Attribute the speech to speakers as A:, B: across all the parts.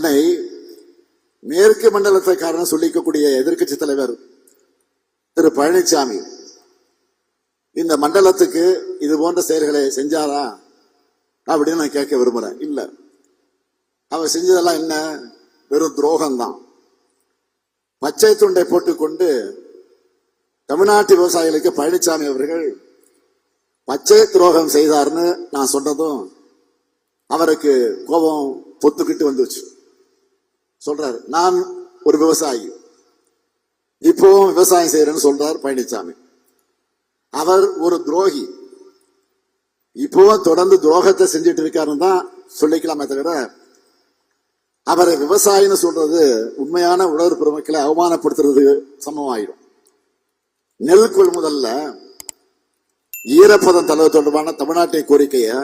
A: தன்னை மேற்கு மண்டலத்தைக்காரன் சொல்லிக்கக்கூடிய எதிர்க்கட்சி தலைவர் திரு பழனிசாமி இந்த மண்டலத்துக்கு இது போன்ற செயல்களை செஞ்சாரா? அப்படின்னு நான் கேட்க விரும்புறேன். இல்ல. அவர் செஞ்சதெல்லாம் என்ன? வெறும் துரோகம்தான். பச்சை துண்டை போட்டுக்கொண்டு தமிழ்நாட்டு விவசாயிகளுக்கு பழனிசாமி அவர்கள் பச்சை துரோகம் செய்தார்னு நான் சொன்னதும் அவருக்கு கோபம் பொத்துக்கிட்டு வந்துச்சு. சொல்றாரு நான் ஒரு விவசாயி. இப்பவும் விவசாயம் செய்யறேன்னு சொல்றார் பழனிசாமி அவர் ஒரு துரோகி. இப்பவும் தொடர்ந்து துரோகத்தை செஞ்சுட்டு இருக்காருன்னு தான் சொல்லிக்கலாமே தவிர அவரை விவசாயின்னு சொல்றது உண்மையான உழவர் பெருமக்களை அவமானப்படுத்துறது சமமாயிடும் நெல் கொள்முதல்ல ஈரப்பதம் தளவு தொடர்பான தமிழ்நாட்டின் கோரிக்கையை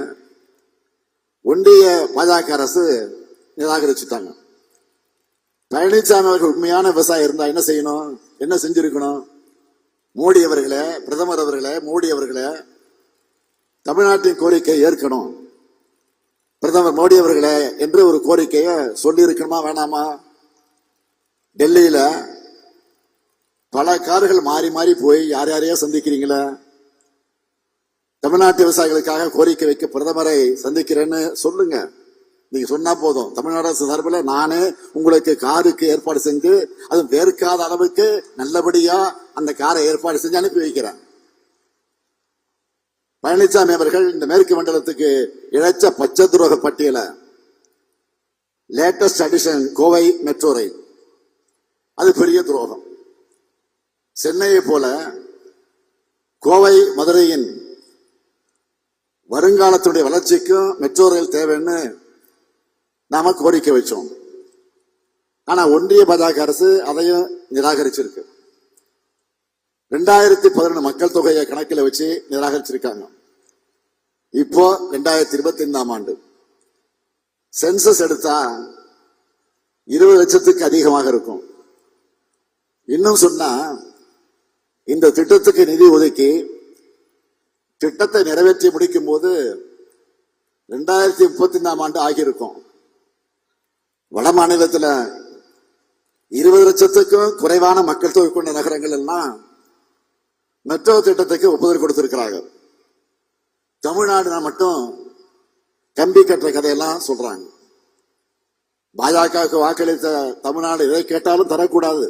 A: ஒன்றிய பாஜக அரசு நிராகரிச்சுட்டாங்க. பழனிசாமி அவர்கள் உண்மையான விவசாயி இருந்தா என்ன செய்யணும்? என்ன செஞ்சிருக்கணும்? மோடி அவர்களே பிரதமர் அவர்களே மோடி அவர்களே தமிழ்நாட்டின் கோரிக்கை ஏற்கணும். பிரதமர் மோடி அவர்களே என்று ஒரு கோரிக்கையை சொல்லியிருக்கணுமா வேணாமா? டெல்லியில பல கார்கள் மாறி மாறி போய் யார் யாரையோ சந்திக்கிறீங்களே? தமிழ்நாட்டு விவசாயிகளுக்காக கோரிக்கை வைக்க பிரதமரை சந்திக்கிறேன்னு சொல்லுங்க. நீங்க சொன்னா போதும். தமிழ்நாடு அரசு சார்பில் நானே உங்களுக்கு காருக்கு ஏற்பாடு செஞ்சு அது வேர்க்காத அளவுக்கு நல்லபடியா அந்த காரை ஏற்பாடு செஞ்சு அனுப்பி வைக்கிறேன். பழனிசாமி அவர்கள் இந்த மேற்கு மண்டலத்துக்கு இழைச்ச பச்சை துரோக பட்டியலை latest addition Kovai metro rail அது பெரிய துரோகம். சென்னையை போல கோவை மதுரையின் வருங்காலத்துடைய வளர்ச்சிக்கும் மெட்ரோ ரயில் தேவைன்னு நாம கோரிக்கை வச்சோம். ஆனா ஒன்றிய பாஜக அரசு அதையும் நிராகரிச்சிருக்கு. ரெண்டாயிரத்தி பதினொன்று மக்கள் தொகையை கணக்கில் வச்சு நிராகரிச்சிருக்காங்க. இப்போ ரெண்டாயிரத்தி இருபத்தி ஐந்தாம் ஆண்டு. சென்சஸ் எடுத்தா இருபது லட்சத்துக்கு அதிகமாக இருக்கும். இன்னும் சொன்னா இந்த திட்டத்துக்கு நிதி ஒதுக்கி திட்டத்தை நிறைவேற்றி முடிக்கும் போது ரெண்டாயிரத்தி முப்பத்தி ஐந்தாம் ஆண்டு ஆகியிருக்கும். வட மாநிலத்துல இருபது லட்சத்துக்கும் குறைவான மக்கள் தொகை கொண்ட நகரங்கள் எல்லாம் மெட்ரோ திட்டத்துக்கு ஒப்புதல் கொடுத்திருக்கிறாங்க. தமிழ்நாடுனா மட்டும் கம்பி கட்டுற கதையெல்லாம் சொல்றாங்க. பாஜகவுக்கு வாக்களித்த தமிழ்நாடு எதை கேட்டாலும் தரக்கூடாது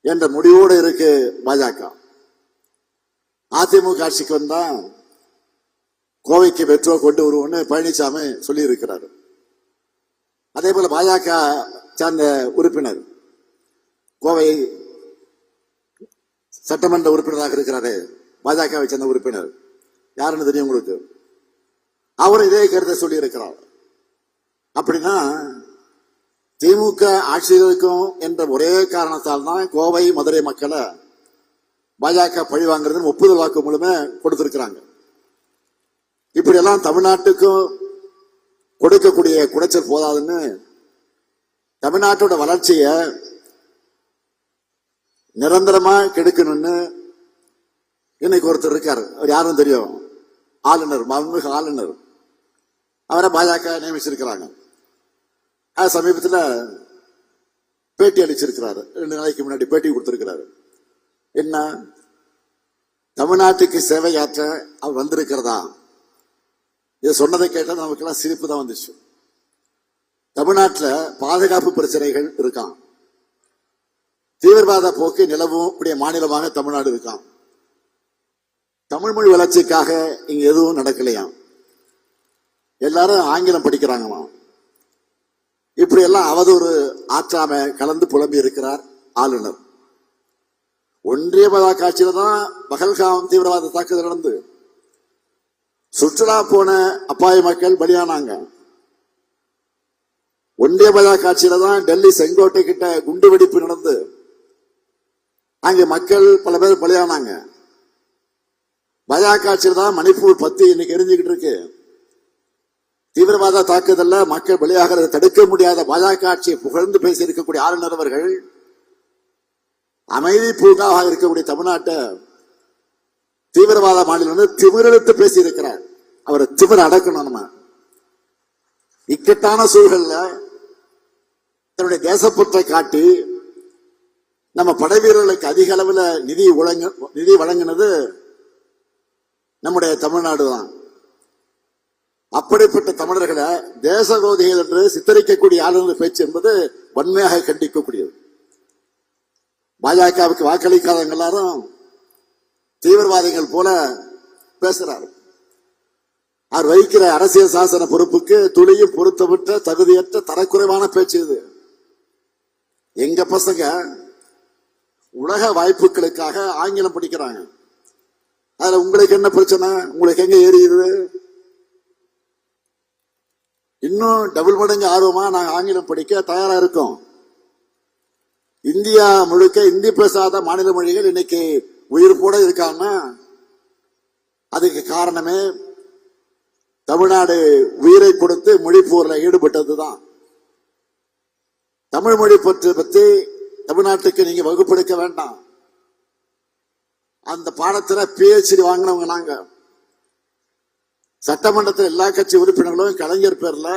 A: என்ற முடிவோடு இருக்கு பாஜக. அதிமுக ஆட்சிக்கு வந்தா கோவைக்கு மெட்ரோ கொண்டு வருவோம்னு பழனிசாமி சொல்லி இருக்கிறாரு அதே போல பாஜக சார்ந்த உறுப்பினர் கோவை சட்டமன்ற உறுப்பினராக இருக்கிறாரு பாஜகவை சேர்ந்த உறுப்பினர். யாருன்னு தெரியும் உங்களுக்கு? அவர் இதே கருத்தை சொல்லி இருக்கிறார் அப்படின்னா திமுக ஆட்சியில் இருக்கும் என்ற ஒரே காரணத்தால் தான் கோவை மதுரை மக்களை பாஜக பழி வாங்குறதுன்னு ஒப்புதல் வாக்கு மூலமே கொடுத்திருக்கிறாங்க. இப்படி எல்லாம் தமிழ்நாட்டுக்கும் கொடுக்கக்கூடிய குடைச்சல் போதாதுன்னு தமிழ்நாட்டோட வளர்ச்சியை நிரந்தரமா கெடுக்கணும்னு இன்னைக்கு ஒருத்தர் இருக்காரு. அவர் யாரும் தெரியும்? ஆளுநர் மன்மிகு ஆளுநர். அவரை பாஜக நியமிச்சிருக்கிறாங்க. அது சமீபத்தில் பேட்டி அளிச்சிருக்கிறாரு. ரெண்டு நாளைக்கு முன்னாடி பேட்டி கொடுத்திருக்கிறாரு. என்ன? தமிழ்நாட்டுக்கு சேவையாற்ற அவர் வந்திருக்கிறதா? இதை சொன்னதை கேட்டால் நமக்கெல்லாம் சிரிப்பு தான் வந்துச்சு. தமிழ்நாட்டில் பாதுகாப்பு பிரச்சனைகள் இருக்கான் தீவிரவாத போக்கு நிலவும் கூடிய மாநிலமாக தமிழ்நாடு இருக்கான் தமிழ் மொழி வளர்ச்சிக்காக இங்க எதுவும் நடக்கலையாம் எல்லாரும் ஆங்கிலம் படிக்கிறாங்களாம். இப்படி எல்லாம் அவதூறு ஆற்றாம கலந்து புலம்பி இருக்கிறார் ஆளுநர். ஒன்றிய பாஜக தான் பகல்காம் தீவிரவாத தாக்குதல் நடந்து. சுற்றுலா போன அப்பாய மக்கள் பலியானாங்க. ஒன்றிய பஜா காட்சியில தான் டெல்லி செங்கோட்டை கிட்ட குண்டு வெடிப்பு நடந்து. அங்கே மக்கள் பல பேர் பலியானாங்க. பஜா காட்சியில் தான் மணிப்பூர் பத்தி இன்னைக்கு எரிஞ்சுக்கிட்டு இருக்கு. தீவிரவாத தாக்குதல்ல மக்கள் பலியாகிறத தடுக்க முடியாத பாஜக ஆட்சியை புகழ்ந்து பேசி இருக்கக்கூடிய ஆளுநர் அவர்கள் அமைதி பூங்காவாக இருக்கக்கூடிய தமிழ்நாட்டை தீவிரவாத மாநிலம் வந்து திமிரெடுத்து பேசி இருக்கிறார் அவரை திமிர அடக்கணும் நம்ம. இக்கட்டான சூழல்ல தன்னுடைய தேசப்பற்றை காட்டி நம்ம படை வீரர்களுக்கு அதிக அளவுல நிதி வழங்க நிதி வழங்கினது நம்முடைய தமிழ்நாடு தான் அப்படிப்பட்ட தமிழர்களை தேசகோதிகள் என்று சித்தரிக்கக்கூடிய ஆளுநர் பேச்சு என்பது வன்மையாக கண்டிக்கக்கூடியது. பாஜகவுக்கு வாக்களிக்காதவங்க எல்லாரும் தீவிரவாதிகள் போல பேசுறாரு. வகிக்கிற அரசியல் சாசன பொறுப்புக்கு துளியும் பொருத்தப்பட்ட தகுதியற்ற தரக்குறைவான பேச்சு இது. எங்க பசங்க உலக வாய்ப்புகளுக்காக ஆங்கிலம் படிக்கிறாங்க. அதுல உங்களுக்கு என்ன பிரச்சனை? உங்களுக்கு எங்க ஏறியுது? இன்னும் டபுள் மடங்கு ஆர்வமா நாங்க ஆங்கிலம் படிக்க தயாரா இருக்கோம். இந்தியா முழுக்க இந்தி பேசாத மாநில மொழிகள் இன்னைக்கு கூட இருக்காங்கன்னா அதுக்கு காரணமே தமிழ்நாடு உயிரை கொடுத்து மொழி ஈடுபட்டதுதான். தமிழ் மொழி பற்றி பத்தி தமிழ்நாட்டுக்கு நீங்க வகுப்பெடுக்க வேண்டாம். அந்த பாடத்துல பிஹெச்டி வாங்கினவங்க நாங்க. சட்டமன்றத்தில் எல்லா கட்சி உறுப்பினர்களும் கலைஞர் பேர்ல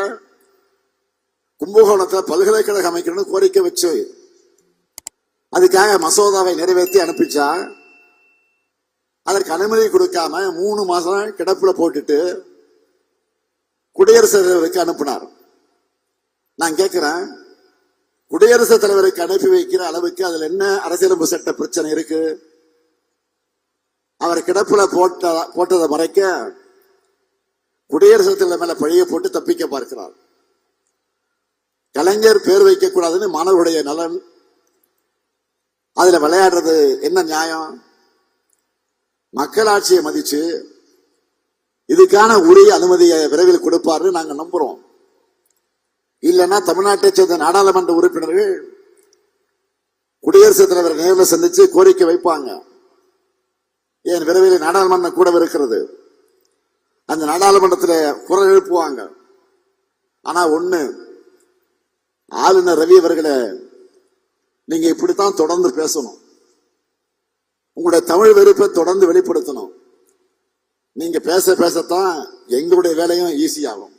A: கும்பகோணத்துல பல்கலைக்கழகம் அமைக்கணும்னு கோரிக்கை வச்சு அதுக்காக மசோதாவை நிறைவேற்றி அனுப்பிச்சா அதற்கு அனுமதி கொடுக்காம மூணு மாசம் கிடப்புல போட்டுட்டு குடியரசுத் தலைவருக்கு அனுப்பினார். நான் கேட்கிறேன் குடியரசுத் தலைவருக்கு அனுப்பி வைக்கிற அளவுக்கு அதுல என்ன அரசியலமைப்பு சட்ட பிரச்சனை இருக்கு? அவர் கிடப்புல போட்ட போட்டதை மறைக்க குடியரசுத் தலைவர் மேல பழிய போட்டு தப்பிக்க பார்க்கிறார். கலைஞர் பேர் வைக்க கூடாதுன்னு மாணவருடைய நலன் அதுல விளையாடுறது என்ன நியாயம்? மக்களாட்சியை மதிச்சு இதுக்கான உரிய அனுமதியை விரைவில் கொடுப்பாருன்னு நாங்க நம்புறோம். இல்லைன்னா தமிழ்நாட்டை சேர்ந்த நாடாளுமன்ற உறுப்பினர்கள் குடியரசுத் தலைவர் நேரில் சந்திச்சு கோரிக்கை வைப்பாங்க. ஏன் விரைவில் நாடாளுமன்றம் கூட இருக்கிறது. அந்த நாடாளுமன்றத்தில் குரல் எழுப்புவாங்க. ஆனா ஒண்ணு ஆளுநர் ரவி அவர்களை நீங்க இப்படித்தான் தொடர்ந்து பேசணும். உங்களுடைய தமிழ் வெறுப்பை தொடர்ந்து வெளிப்படுத்தணும். நீங்க பேச பேசத்தான் எங்களுடைய வேலையும் ஈஸியாகும்